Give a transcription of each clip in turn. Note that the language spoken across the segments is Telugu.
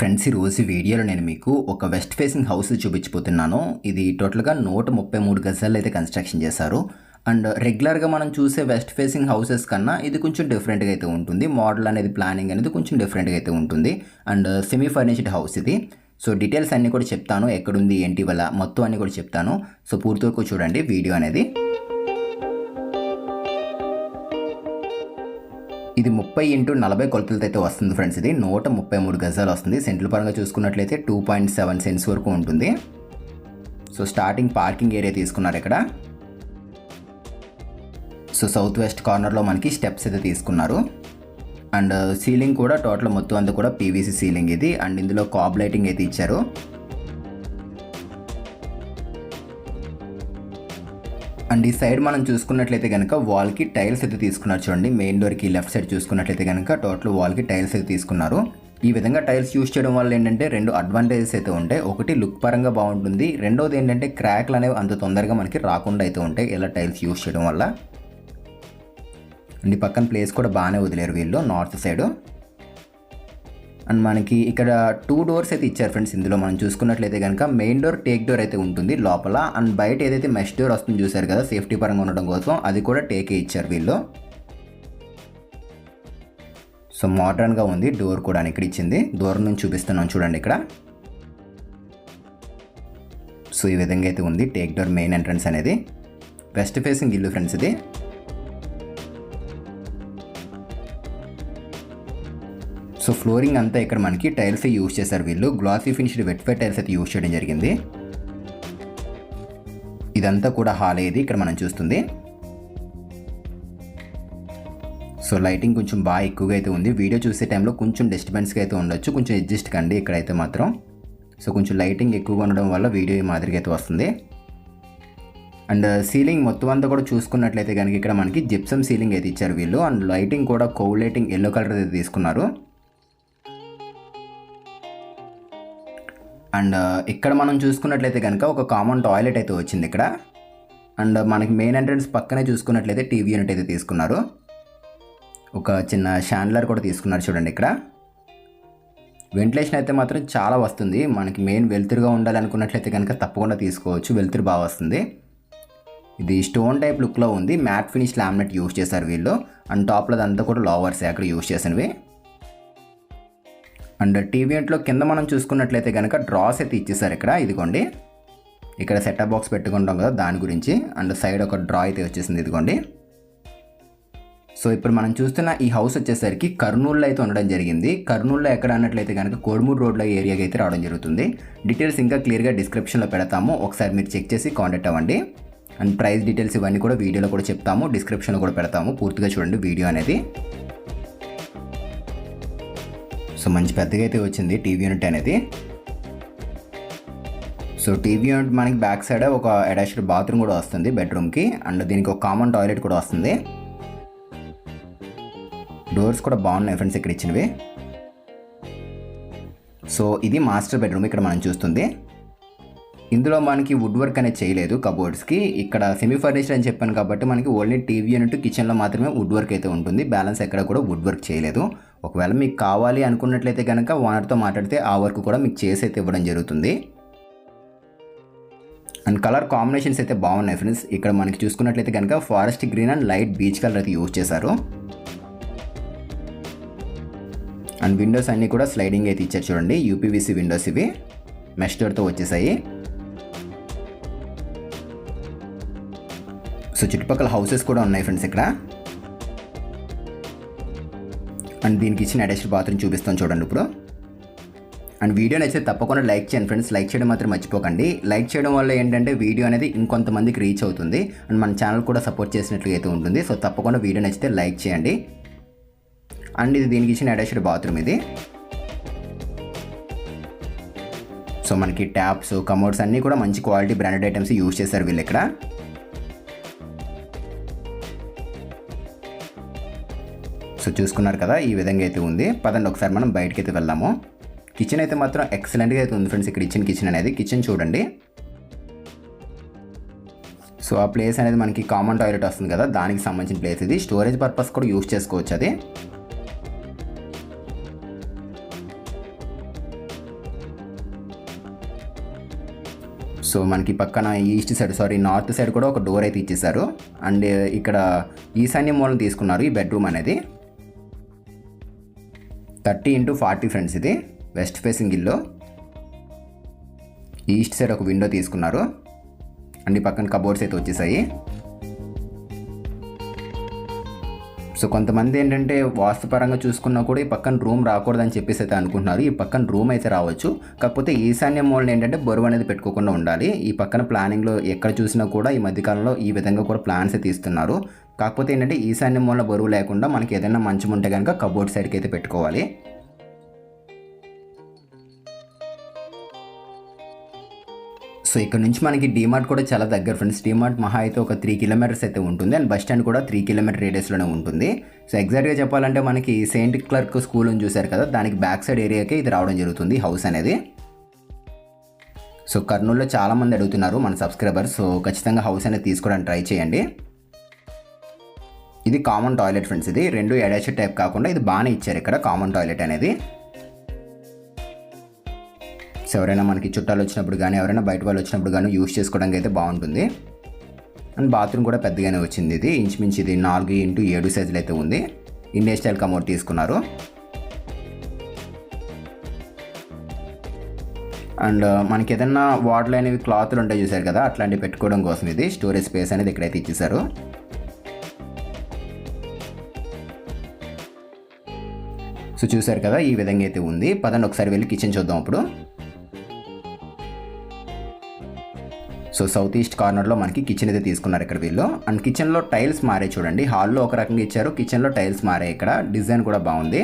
ఫ్రెండ్స్ ఈ రోజు వీడియోలో నేను మీకు ఒక వెస్ట్ ఫేసింగ్ హౌస్ చూపించిపోతున్నాను ఇది టోటల్గా నూట ముప్పై మూడు గజాలు అయితే కన్స్ట్రక్షన్ చేశారు. అండ్ రెగ్యులర్గా మనం చూసే వెస్ట్ ఫేసింగ్ హౌసెస్ కన్నా ఇది కొంచెం డిఫరెంట్గా అయితే ఉంటుంది. మోడల్ అనేది ప్లానింగ్ అనేది కొంచెం డిఫరెంట్గా అయితే ఉంటుంది. అండ్ సెమీ ఫర్నిష్డ్ హౌస్ ఇది. సో డీటెయిల్స్ అన్నీ కూడా చెప్తాను. ఎక్కడుంది ఏంటి వల్ల మొత్తం అన్నీ కూడా చెప్తాను. సో పూర్తి చూడండి వీడియో అనేది. ఇది ముప్పై ఇంటూ నలభై కొలతలతో అయితే వస్తుంది ఫ్రెండ్స్ ఇది. నూట ముప్పై మూడు గజాలు వస్తుంది. సెంట్రల్ పరంగా చూసుకున్నట్లయితే టూ పాయింట్ సెవెన్ సెంట్స్ వరకు ఉంటుంది. సో స్టార్టింగ్ పార్కింగ్ ఏరియా తీసుకున్నారు ఇక్కడ. సో సౌత్ వెస్ట్ కార్నర్లో మనకి స్టెప్స్ అయితే తీసుకున్నారు. అండ్ సీలింగ్ కూడా టోటల్ మొత్తం అంతా కూడా పీవీసీ సీలింగ్ ఇది. అండ్ ఇందులో కాబ్ లైటింగ్ అయితే ఇచ్చారు. అండ్ ఈ సైడ్ మనం చూసుకున్నట్లయితే కనుక వాల్కి టైల్స్ అయితే తీసుకున్నారు చూడండి. మెయిన్ డోర్కి లెఫ్ట్ సైడ్ చూసుకున్నట్లయితే కనుక టోటల్ వాల్కి టైల్స్ అయితే తీసుకున్నారు. ఈ విధంగా టైల్స్ యూస్ చేయడం వల్ల ఏంటంటే రెండు అడ్వాంటేజెస్ అయితే ఉంటాయి. ఒకటి లుక్ పరంగా బాగుంటుంది. రెండోది ఏంటంటే క్రాక్లు అనేవి అంత తొందరగా మనకి రాకుండా అయితే ఉంటాయి ఇలా టైల్స్ యూస్ చేయడం వల్ల. అండ్ పక్కన ప్లేస్ కూడా బాగానే వదిలేరు వీళ్ళు నార్త్ సైడ్. అండ్ మనకి ఇక్కడ టూ డోర్స్ అయితే ఇచ్చారు ఫ్రెండ్స్ ఇందులో మనం చూసుకున్నట్లయితే కనుక మెయిన్ డోర్ టేక్ డోర్ అయితే ఉంటుంది లోపల. అండ్ బయట ఏదైతే మెష్ డోర్ వస్తుంది చూసారు కదా సేఫ్టీ పరంగా ఉండడం కోసం అది కూడా టేకే ఇచ్చారు వీళ్ళు. సో మోడర్న్గా ఉంది డోర్ కూడా ఇక్కడ ఇచ్చింది. దూరం నుంచి చూపిస్తున్నాం చూడండి ఇక్కడ. సో ఈ విధంగా అయితే ఉంది టేక్ డోర్ మెయిన్ ఎంట్రన్స్ అనేది. వెస్ట్ ఫేసింగ్ ఇల్లు ఫ్రెండ్స్ ఇది. సో ఫ్లోరింగ్ అంతా ఇక్కడ మనకి టైల్స్ యూస్ చేశారు వీళ్ళు. Glossy finished wet fight tiles అయితే యూస్ చేయడం జరిగింది. ఇదంతా కూడా హాల్ ఏది ఇక్కడ మనం చూస్తుంది. సో లైటింగ్ కొంచెం బాగా ఎక్కువగా అయితే ఉంది. వీడియో చూసే టైంలో కొంచెం డిస్టర్బెన్స్గా అయితే ఉండొచ్చు. కొంచెం అడ్జస్ట్ కండి ఇక్కడైతే మాత్రం. సో కొంచెం లైటింగ్ ఎక్కువగా ఉండడం వల్ల వీడియో ఈ మాదిరిగా అయితే వస్తుంది. అండ్ సీలింగ్ మొత్తం అంతా కూడా చూసుకున్నట్లయితే కనుక ఇక్కడ మనకి జిప్సమ్ సీలింగ్ అయితే ఇచ్చారు వీళ్ళు. అండ్ లైటింగ్ కూడా కోవ్ లైటింగ్ ఎల్లో కలర్ అయితే తీసుకున్నారు. అండ్ ఇక్కడ మనం చూసుకున్నట్లయితే కనుక ఒక కామన్ టాయిలెట్ అయితే వచ్చింది ఇక్కడ. అండ్ మనకి మెయిన్ ఎంట్రన్స్ పక్కనే చూసుకున్నట్లయితే టీవీ యూనిట్ అయితే తీసుకున్నారు. ఒక చిన్న షాండ్లర్ కూడా తీసుకున్నారు చూడండి ఇక్కడ. వెంటిలేషన్ అయితే మాత్రం చాలా వస్తుంది. మనకి మెయిన్ వెలుతురుగా ఉండాలనుకున్నట్లయితే కనుక తప్పకుండా తీసుకోవచ్చు. వెలుతురు బాగా వస్తుంది. ఇది స్టోన్ టైప్ లుక్లో ఉంది. మ్యాట్ ఫినిష్ లామినేట్ యూస్ చేశారు వీళ్ళు. అండ్ టాప్లో అదంతా కూడా లోవర్స్ అక్కడ యూస్ చేసినవి. అండ్ టీవీఎంట్లో కింద మనం చూసుకున్నట్లయితే కనుక డ్రాస్ అయితే ఇచ్చేసారు ఇక్కడ. ఇదిగోండి. ఇక్కడ సెటప్ బాక్స్ పెట్టుకుంటాం కదా దాని గురించి. అండ్ సైడ్ ఒక డ్రా అయితే వచ్చేసింది ఇదిగోండి. సో ఇప్పుడు మనం చూస్తున్న ఈ హౌస్ వచ్చేసరికి కర్నూలులో అయితే ఉండడం జరిగింది. కర్నూలులో ఎక్కడ అన్నట్లయితే కనుక కోడుమూరు రోడ్లో ఏరియాకి అయితే రావడం జరుగుతుంది. డీటెయిల్స్ ఇంకా క్లియర్గా డిస్క్రిప్షన్లో పెడతాము. ఒకసారి మీరు చెక్ చేసి కాంటాక్ట్ అవ్వండి. అండ్ ప్రైస్ డీటెయిల్స్ ఇవన్నీ కూడా వీడియోలో కూడా చెప్తాము. డిస్క్రిప్షన్లో కూడా పెడతాము. పూర్తిగా చూడండి వీడియో అనేది. సో మంచి పెద్దగా అయితే వచ్చింది టీవీ యూనిట్ అనేది. సో టీవీ యూనిట్ మనకి బ్యాక్ సైడ్ ఒక అటాచ్డ్ బాత్రూమ్ కూడా వస్తుంది బెడ్రూమ్కి. అండ్ దీనికి ఒక కామన్ టాయిలెట్ కూడా వస్తుంది. డోర్స్ కూడా బాగున్నాయి ఫ్రెండ్స్ ఇక్కడ ఇచ్చినవి. సో ఇది మాస్టర్ బెడ్రూమ్ ఇక్కడ మనం చూస్తుంది. ఇందులో మనకి వుడ్ వర్క్ అనేది చేయలేదు కబోర్డ్స్కి. ఇక్కడ సెమీ ఫర్నిచర్ అని చెప్పాను కాబట్టి మనకి ఓన్లీ టీవీ యూనిట్ కిచెన్లో మాత్రమే వుడ్ వర్క్ అయితే ఉంటుంది. బ్యాలెన్స్ ఎక్కడ కూడా వుడ్ వర్క్ చేయలేదు. ఒకవేళ మీకు కావాలి అనుకున్నట్లయితే కనుక ఓనర్తో మాట్లాడితే ఆ వర్క్ కూడా మీకు చేసి అయితే ఇవ్వడం జరుగుతుంది. అండ్ కలర్ కాంబినేషన్స్ అయితే బాగున్నాయి ఫ్రెండ్స్. ఇక్కడ మనకి చూసుకున్నట్లయితే కనుక forest green and light beach colour అయితే యూజ్ చేశారు. అండ్ విండోస్ అన్నీ కూడా స్లైడింగ్ అయితే ఇచ్చారు చూడండి. యూపీవీసీ విండోస్ ఇవి. మెష్ డోర్తో వచ్చేసాయి. సో చుట్టుపక్కల హౌసెస్ కూడా ఉన్నాయి ఫ్రెండ్స్ ఇక్కడ. అండ్ దీనికి ఇచ్చిన అటాచ్డ్ బాత్రూమ్ చూపిస్తాను చూడండి ఇప్పుడు. అండ్ వీడియో నచ్చితే తప్పకుండా లైక్ చేయండి ఫ్రెండ్స్. లైక్ చేయడం మాత్రం మర్చిపోకండి. లైక్ చేయడం వల్ల ఏంటంటే వీడియో అనేది ఇంకొంతమందికి రీచ్ అవుతుంది. అండ్ మన ఛానల్ కూడా సపోర్ట్ చేసినట్లు అయితే ఉంటుంది. సో తప్పకుండా వీడియో నచ్చితే లైక్ చేయండి. అండ్ ఇది దీనికి ఇచ్చిన అటాచ్డ్ బాత్రూమ్ ఇది. సో మనకి ట్యాప్స్ కమోడ్స్ అన్నీ కూడా మంచి క్వాలిటీ బ్రాండెడ్ ఐటమ్స్ యూజ్ చేశారు వీళ్ళు ఇక్కడ. సో చూసుకున్నారు కదా ఈ విధంగా అయితే ఉంది. పదండి ఒకసారి మనం బయటకి అయితే వెళ్దాము. కిచెన్ అయితే మాత్రం ఎక్సలెంట్గా అయితే ఉంది ఫ్రెండ్స్ ఇక్కడ ఇచ్చిన కిచెన్ అనేది. కిచెన్ చూడండి. సో ఆ ప్లేస్ అనేది మనకి కామన్ టాయిలెట్ వస్తుంది కదా దానికి సంబంధించిన ప్లేస్ ఇది. స్టోరేజ్ పర్పస్ కూడా యూజ్ చేసుకోవచ్చు అది. సో మనకి పక్కన east side sorry north side కూడా ఒక డోర్ అయితే ఇచ్చేసారు అండ్ ఇక్కడ ఈశాన్య మూలం తీసుకున్నారు ఈ బెడ్రూమ్ అనేది. థర్టీ ఇంటూ ఫార్టీ ఫ్రెండ్స్ ఇది. వెస్ట్ ఫేసింగ్ ఇల్లు. ఈస్ట్ సైడ్ ఒక విండో తీసుకున్నారు. అన్ని పక్కన కబోర్డ్స్ అయితే వచ్చేసాయి. సో కొంతమంది ఏంటంటే వాస్తుపరంగా చూసుకున్నా కూడా ఈ పక్కన రూమ్ రాకూడదని చెప్పేసి అయితే అనుకుంటున్నారు. ఈ పక్కన రూమ్ అయితే రావచ్చు. కాకపోతే ఈశాన్య మూలన ఏంటంటే బరువు అనేది పెట్టుకోకుండా ఉండాలి. ఈ పక్కన ప్లానింగ్లో ఎక్కడ చూసినా కూడా ఈ మధ్యకాలంలో ఈ విధంగా కూడా ప్లాన్స్ అయితే ఇస్తున్నారు. కాకపోతే ఏంటంటే ఈశాన్య మూల బరువు లేకుండా మనకి ఏదైనా మంచం ఉంటే కనుక కబోర్డ్ సైడ్కి అయితే పెట్టుకోవాలి. సో ఇక్కడ నుంచి మనకి డీమార్ట్ కూడా చాలా దగ్గర ఫ్రెండ్స్ డీమార్ట్ మహా అయితే ఒక త్రీ కిలోమీటర్స్ అయితే ఉంటుంది. అండ్ బస్ స్టాండ్ కూడా త్రీ కిలోమీటర్ రేడియస్లోనే ఉంటుంది. సో ఎగ్జాక్ట్గా చెప్పాలంటే మనకి సెయింట్ క్లర్క్ స్కూల్ అని చూశారు కదా దానికి బ్యాక్ సైడ్ ఏరియాకే ఇది రావడం జరుగుతుంది హౌస్ అనేది. సో కర్నూలులో చాలామంది అడుగుతున్నారు మన సబ్స్క్రైబర్స్ సో ఖచ్చితంగా హౌస్ అనేది తీసుకోవడానికి ట్రై చేయండి. ఇది కామన్ టాయిలెట్ ఫ్రెండ్స్ ఇది రెండు అటాచ్డ్ టైప్ కాకుండా ఇది బాగానే ఇచ్చారు ఇక్కడ కామన్ టాయిలెట్ అనేది. సో ఎవరైనా మనకి చుట్టాలు వచ్చినప్పుడు కానీ ఎవరైనా బయట వాళ్ళు వచ్చినప్పుడు కానీ యూస్ చేసుకోవడానికి అయితే బాగుంటుంది. అండ్ బాత్రూమ్ కూడా పెద్దగానే వచ్చింది ఇది. ఇంచుమించు ఇది నాలుగు ఇంటూ ఏడు సైజులు అయితే ఉంది. ఇండియా స్టైల్ కమోడ్ తీసుకున్నారు. అండ్ uh, మనకి ఏదైనా వాటర్ అనేవి క్లాత్లు ఉంటాయి చూసారు కదా అట్లాంటివి పెట్టుకోవడం కోసం ఇది. స్టోరేజ్ స్పేస్ అనేది ఇక్కడైతే ఇచ్చేసారు సో చూసారు కదా ఈ విధంగా అయితే ఉంది. పదండి ఒకసారి వెళ్ళి కిచెన్ చూద్దాం అప్పుడు. సో సౌత్ ఈస్ట్ కార్నర్లో మనకి కిచెన్ అయితే తీసుకున్నారు ఇక్కడ వీళ్ళు. అండ్ కిచెన్లో టైల్స్ మారే చూడండి. హాల్లో ఒక రకంగా ఇచ్చారు. కిచెన్లో టైల్స్ మారాయి ఇక్కడ. డిజైన్ కూడా బాగుంది.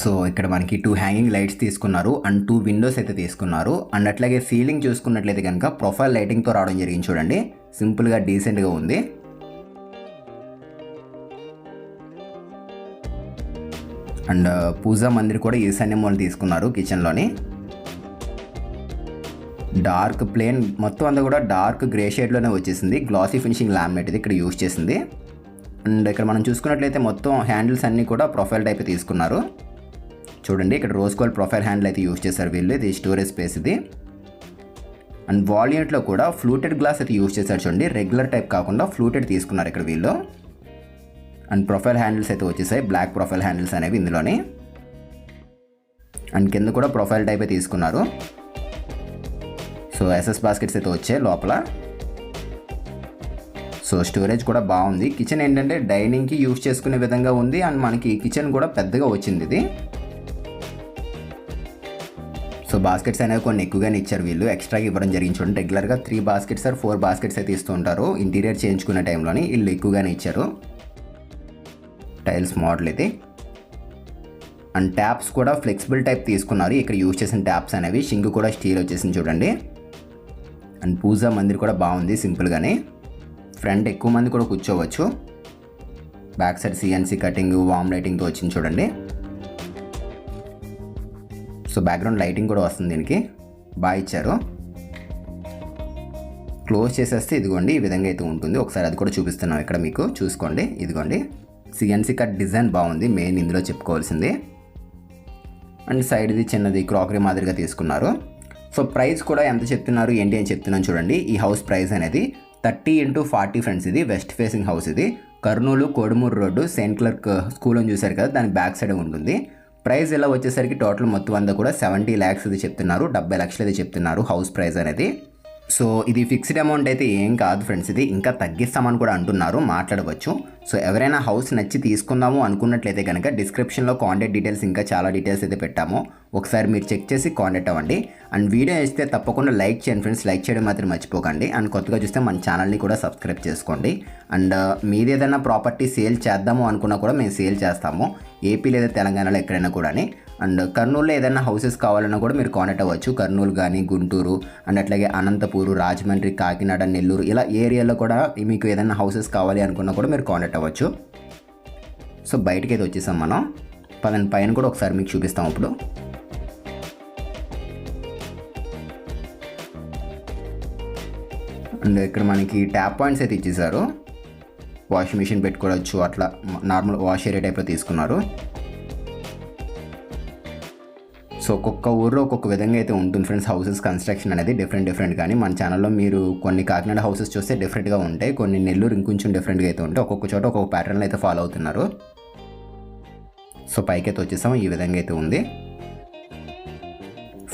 సో ఇక్కడ మనకి టూ హ్యాంగింగ్ లైట్స్ తీసుకున్నారు. అండ్ టూ విండోస్ అయితే తీసుకున్నారు. అండ్ అట్లాగే సీలింగ్ చూసుకున్నట్లయితే కనుక ప్రొఫైల్ లైటింగ్తో రావడం జరిగింది చూడండి. సింపుల్గా డీసెంట్గా ఉంది. అండ్ పూజా మందిర్ కూడా ఈశాన్యం వాళ్ళు తీసుకున్నారు కిచెన్లోని. డార్క్ ప్లేన్ మొత్తం అంతా కూడా డార్క్ గ్రే షేడ్లోనే వచ్చేసింది. గ్లాసీ ఫినిషింగ్ లామినేట్ ఇది ఇక్కడ యూస్ చేసింది. అండ్ ఇక్కడ మనం చూసుకున్నట్లయితే మొత్తం హ్యాండిల్స్ అన్నీ కూడా ప్రొఫైల్ టైప్ తీసుకున్నారు. చూడండి ఇక్కడ రోజ్ గోల్డ్ ప్రొఫైల్ హ్యాండిల్ అయితే యూస్ చేశారు వీళ్ళు. ఇది స్టోరేజ్ స్పేస్ ఇది. అండ్ వాల్యూట్లో కూడా ఫ్లూటెడ్ గ్లాస్ అయితే యూస్ చేశారు చూడండి. రెగ్యులర్ టైప్ కాకుండా ఫ్లూటెడ్ తీసుకున్నారు ఇక్కడ వీళ్ళు. అండ్ ప్రొఫైల్ హ్యాండిల్స్ అయితే వచ్చేసాయి. బ్లాక్ ప్రొఫైల్ హ్యాండిల్స్ అనేవి ఇందులోని. అండ్ కింద కూడా ప్రొఫైల్ టైపే తీసుకున్నారు. సో ఎస్ఎస్ బాస్కెట్స్ అయితే వచ్చాయి లోపల. సో స్టోరేజ్ కూడా బాగుంది. కిచెన్ ఏంటంటే డైనింగ్కి యూస్ చేసుకునే విధంగా ఉంది. అండ్ మనకి కిచెన్ కూడా పెద్దగా వచ్చింది ఇది. సో బాస్కెట్స్ అనేవి కొన్ని ఎక్కువగానే ఇచ్చారు వీళ్ళు. ఎక్స్ట్రాగా ఇవ్వడం జరిగింది రెగ్యులర్గా three baskets or four baskets అయితే ఇస్తూ ఉంటారు. ఇంటీరియర్ చేయించుకునే టైంలోని వీళ్ళు ఎక్కువగానే ఇచ్చారు. టైల్స్ మోడల్ ఇది. అండ్ ట్యాప్స్ కూడా ఫ్లెక్సిబుల్ టైప్ తీసుకున్నారు. ఇక్కడ యూజ్ చేసిన ట్యాప్స్ అనేవి. షింగ్ కూడా స్టీల్ వచ్చేసింది చూడండి. అండ్ పూజా మందిర్ కూడా బాగుంది సింపుల్గానే ఫ్రంట్ ఎక్కువ మంది కూడా కూర్చోవచ్చు. Back side CNC cutting warm లైటింగ్తో వచ్చింది చూడండి. సో బ్యాక్గ్రౌండ్ లైటింగ్ కూడా వస్తుంది దీనికి. బాగా ఇచ్చారు. క్లోజ్ చేసేస్తే ఇదిగోండి ఈ విధంగా అయితే ఉంటుంది. ఒకసారి అది కూడా చూపిస్తున్నాం ఇక్కడ మీకు. చూసుకోండి ఇదిగోండి. సిఎన్సీ కట్ డిజైన్ బాగుంది. మెయిన్ ఇందులో చెప్పుకోవాల్సింది. అండ్ సైడ్ది చిన్నది క్రాకరీ మాదిరిగా తీసుకున్నారు. సో ప్రైస్ కూడా ఎంత చెప్తున్నారు ఏంటి అని చెప్తున్నాను చూడండి. ఈ హౌస్ ప్రైస్ అనేది థర్టీ ఇంటూ ఫార్టీ ఫ్రెండ్స్ ఇది వెస్ట్ ఫేసింగ్ హౌస్ ఇది. Kurnool Kodumuru road Saint Clerk uh, school అని చూశారు కదా దాని బ్యాక్ సైడ్ ఉంటుంది. ప్రైస్ ఇలా వచ్చేసరికి టోటల్ మొత్తం అంతా కూడా సెవెంటీ ల్యాక్స్ ఇది చెప్తున్నారు డెబ్బై లక్షలు ఇది చెప్తున్నారు హౌస్ ప్రైస్ అనేది. సో ఇది ఫిక్స్డ్ అమౌంట్ అయితే ఏం కాదు ఫ్రెండ్స్ ఇది ఇంకా తగ్గిస్తామని కూడా అంటున్నారు మాట్లాడవచ్చు. సో ఎవరైనా హౌస్ నచ్చి తీసుకుందాము అనుకున్నట్లయితే కనుక డిస్క్రిప్షన్లో కాంటాక్ట్ డీటెయిల్స్ ఇంకా చాలా డీటెయిల్స్ అయితే పెట్టాము. ఒకసారి మీరు చెక్ చేసి కాంటాక్ట్ అవ్వండి. అండ్ వీడియో ఇస్తే తప్పకుండా లైక్ చేయండి ఫ్రెండ్స్ లైక్ చేయడం మాత్రం మర్చిపోకండి. అండ్ కొత్తగా చూస్తే మన ఛానల్ని కూడా సబ్స్క్రైబ్ చేసుకోండి. అండ్ uh, మీది ఏదైనా ప్రాపర్టీ సేల్ చేద్దాము అనుకున్నా కూడా మేము సేల్ చేస్తాము. ఏపీ లేదా తెలంగాణలో ఎక్కడైనా కూడా అండ్ కర్నూలులో ఏదైనా హౌసెస్ కావాలన్నా కూడా మీరు కాంటాక్ట్ అవ్వచ్చు. కర్నూలు కానీ గుంటూరు అండ్ అట్లాగే అనంతపూరు రాజమండ్రి కాకినాడ నెల్లూరు ఇలా ఏరియాలో కూడా మీకు ఏదైనా హౌసెస్ కావాలి అనుకున్నా కూడా మీరు కాంటాక్ట్ అవ్వచ్చు. సో బయటకి అయితే వచ్చేసాం మనం. పదని పైన కూడా ఒకసారి మీకు చూపిస్తాం ఇప్పుడు. అండ్ ఇక్కడ మనకి ట్యాప్ పాయింట్స్ అయితే ఇచ్చేసారు. వాషింగ్ మిషన్ పెట్టుకోవచ్చు అట్లా నార్మల్ వాష్ ఏరియా టైప్లో తీసుకున్నారు. సో ఒక్కొక్క ఊర్లో ఒక్కొక్క విధంగా అయితే ఉంటుంది ఫ్రెండ్స్. హౌసెస్ కన్స్ట్రక్షన్ అనేది డిఫరెంట్ డిఫరెంట్ కానీ మన ఛానల్లో మీరు కొన్ని కాకినాడ హౌసెస్ చూస్తే డిఫరెంట్గా ఉంటాయి. కొన్ని నెల్లూరు ఇంకొంచెం డిఫరెంట్గా అయితే ఉంటాయి. ఒక్కొక్క చోట ఒక్కొక్క ప్యాటర్న్ అయితే ఫాలో అవుతున్నారు. సో పైకి అయితే వచ్చేసాం ఈ విధంగా అయితే ఉంది.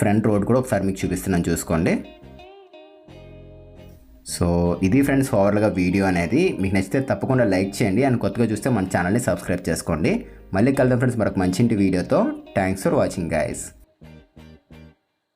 ఫ్రంట్ రోడ్ కూడా ఒకసారి మీకు చూపిస్తున్నాను చూసుకోండి. సో ఇది ఫ్రెండ్స్ ఓవర్గా వీడియో అనేది. మీకు నచ్చితే తప్పకుండా లైక్ చేయండి. అండ్ కొత్తగా చూస్తే మన ఛానల్ని సబ్స్క్రైబ్ చేసుకోండి. మళ్ళీ కలుద్దాం ఫ్రెండ్స్ మరొక మంచి ఇంటి వీడియోతో థ్యాంక్స్ ఫర్ వాచింగ్ గైస్